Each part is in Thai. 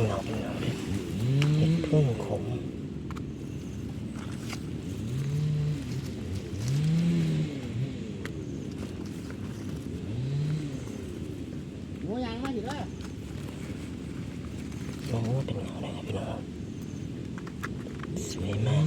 เป็นเงาเป็นเงาเลยเห็ดพึ่งขมหมูยางมาอยู่แล้วโอ้เป็นเงาเลยครับพี่น้องสวยมาก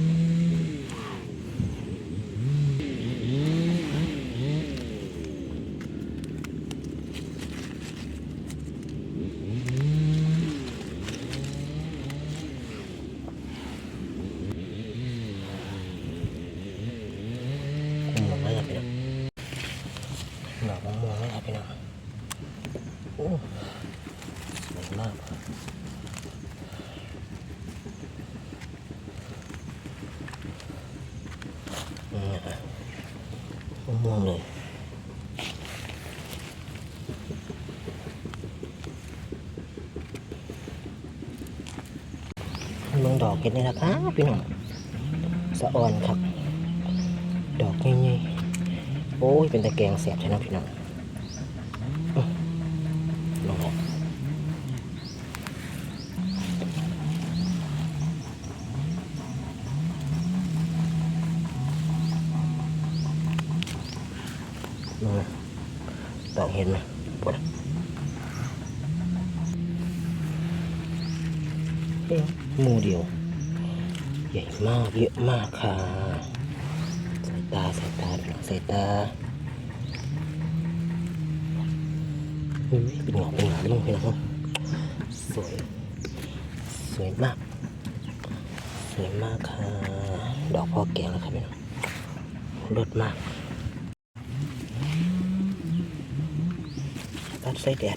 คุมลงแล้วครับพี่น้องด อกมะม่วงแล้วครับพี่น้องโอ้สวยมากมะม่วงเลยลงดอกเห็นนี่นะครับพี่น้องสะออนครับ ดอกนี่ๆ อ้ย เป็นตะแกรงเสียบใช่ไหมพี่น้องอื้อลงแล้วลงแล้วดอกเห็นไหมปวดหมูเดียว ใหญ่มากเยอะมากค่ะ สายตาสายตาพี่น้องสายตาอุ้ยเป็นหงอกเป็นหงอกลงพี่น้องสวย สวยมาก สวยมากค่ะ ดอกพ่อแกงแล้วครับพี่น้องรสมากตัดใส่แดด